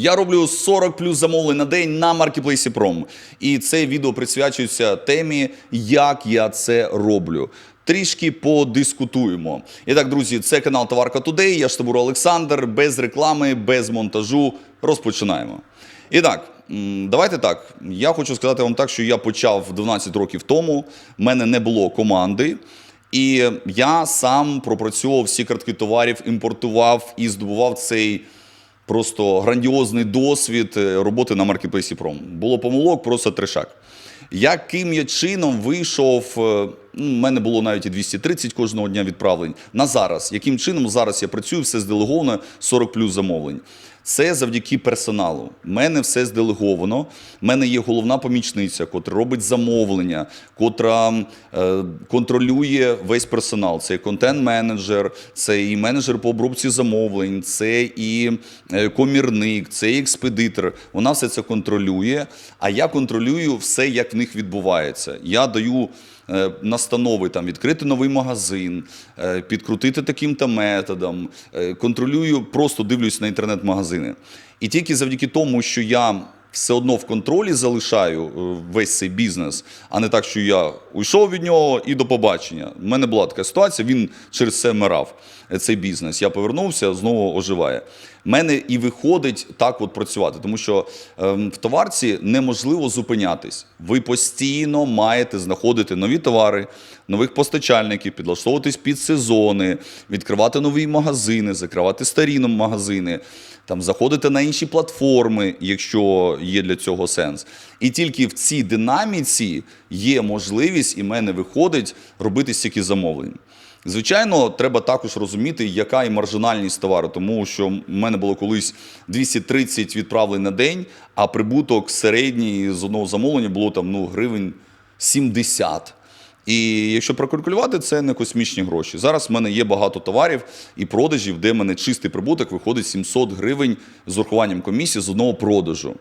Я роблю 40 плюс замовлень на день на маркетплейсі Пром. І це відео присвячується темі, як я це роблю. Трішки подискутуємо. І так, друзі, це канал Товарка Тудей. Я Штабур Олександр. Без реклами, без монтажу. Розпочинаємо. І так, давайте так. Я хочу сказати вам так, що я почав 12 років тому. У мене не було команди. І я сам пропрацьовував всі картки товарів, імпортував і здобував цей просто грандіозний досвід е, роботи на маркетплейсі Пром. Було помилок, просто трешак. Яким я чином вийшов, е, ну, мене було навіть і 230 кожного дня відправлень на зараз. Яким чином зараз я працюю, все зделеговано, 40 плюс замовлень. Це завдяки персоналу. У мене все зделеговано. У мене є головна помічниця, котра робить замовлення, котра е, контролює весь персонал. Це і контент-менеджер, це і менеджер по обробці замовлень, це і е, комірник, це і експедитор. Вона все це контролює. А я контролюю все, як в них відбувається. Я даю е, настанови там відкрити новий магазин, е, підкрутити таким-то методом, е, контролюю, просто дивлюсь на інтернет-магазини. І тільки завдяки тому, що я все одно в контролі залишаю е, весь цей бізнес, а не так, що я уйшов від нього і до побачення. У мене була така ситуація, він через це вмирав, е, цей бізнес. Я повернувся, знову оживає. В мене і виходить так от працювати, тому що ем, в товарці неможливо зупинятись. Ви постійно маєте знаходити нові товари, нових постачальників, підлаштовуватись під сезони, відкривати нові магазини, закривати старі магазини, там заходити на інші платформи, якщо є для цього сенс. І тільки в цій динаміці є можливість, і в мене виходить робити стільки замовлень. Звичайно, треба також розуміти, яка і маржинальність товару, тому що в мене було колись 230 відправлень на день, а прибуток середній з одного замовлення було там ну, гривень 70. І якщо прокалькулювати, це не космічні гроші. Зараз в мене є багато товарів і продажів, де в мене чистий прибуток виходить 700 гривень з урахуванням комісії з одного продажу.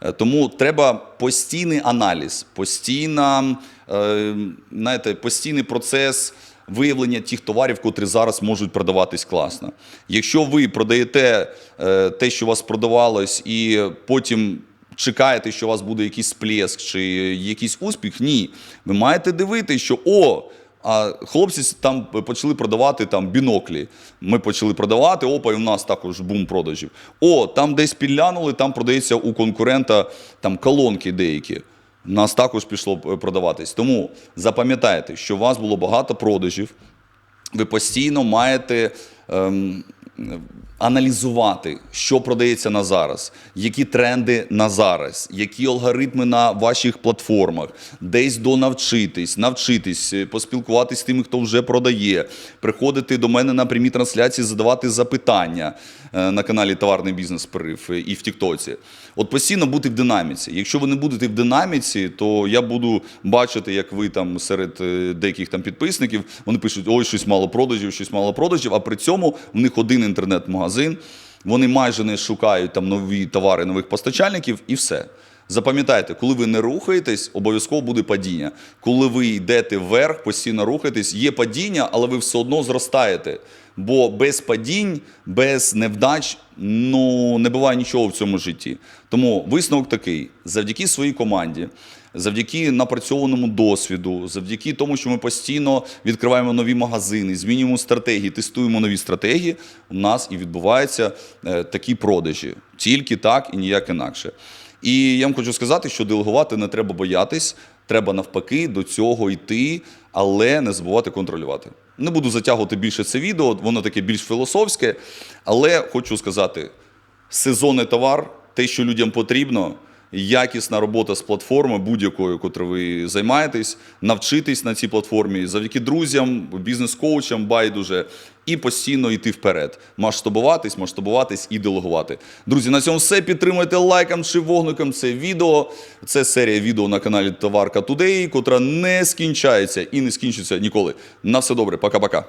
Е, Тому треба постійний аналіз, постійна, е, знаєте, постійний процес виявлення тих товарів, котрі зараз можуть продаватись класно. Якщо ви продаєте е, те, що у вас продавалось, і потім чекаєте, що у вас буде якийсь сплеск чи якийсь успіх, ні. Ви маєте дивитися, що о. А хлопці там почали продавати там біноклі. Ми почали продавати, опа, і у нас також бум продажів. О, там десь підглянули, там продається у конкурента там колонки деякі. У нас також пішло е, продаватись. Тому запам'ятайте, що у вас було багато продажів. Ви постійно маєте ем, аналізувати, що продається на зараз, які тренди на зараз, які алгоритми на ваших платформах, десь донавчитись, навчитись, е, поспілкуватись з тими, хто вже продає, приходити до мене на прямі трансляції, задавати запитання е, на каналі Товарний бізнес Прорив і в Тіктоці. От постійно бути в динаміці. Якщо ви не будете в динаміці, то я буду бачити, як ви там серед е, деяких там підписників вони пишуть: ой, щось мало продажів, щось мало продажів. А при цьому в них один інтернет-магазин. Вони майже не шукають там нові товари, нових постачальників, і все. Запам'ятайте, коли ви не рухаєтесь, обов'язково буде падіння. Коли ви йдете вверх, постійно рухаєтесь, є падіння, але ви все одно зростаєте. Бо без падінь, без невдач ну, не буває нічого в цьому житті. Тому висновок такий: завдяки своїй команді, завдяки напрацьованому досвіду, завдяки тому, що ми постійно відкриваємо нові магазини, змінюємо стратегії, тестуємо нові стратегії, у нас і відбуваються е, такі продажі. Тільки так і ніяк інакше. І я вам хочу сказати, що делегувати не треба боятись, треба навпаки до цього йти, але не забувати контролювати. Не буду затягувати більше це відео, воно таке більш філософське, але хочу сказати: сезонний товар, те, що людям потрібно, якісна робота з платформи будь-якою, котрою ви займаєтесь, навчитись на цій платформі завдяки друзям, бізнес-коучам, байдуже, і постійно йти вперед. Масштабуватись, масштабуватись і делегувати. Друзі, на цьому все. Підтримуйте лайком чи вогником це відео. Це серія відео на каналі Товарка Today, котра не скінчається і не скінчиться ніколи. На все добре, пока-пока.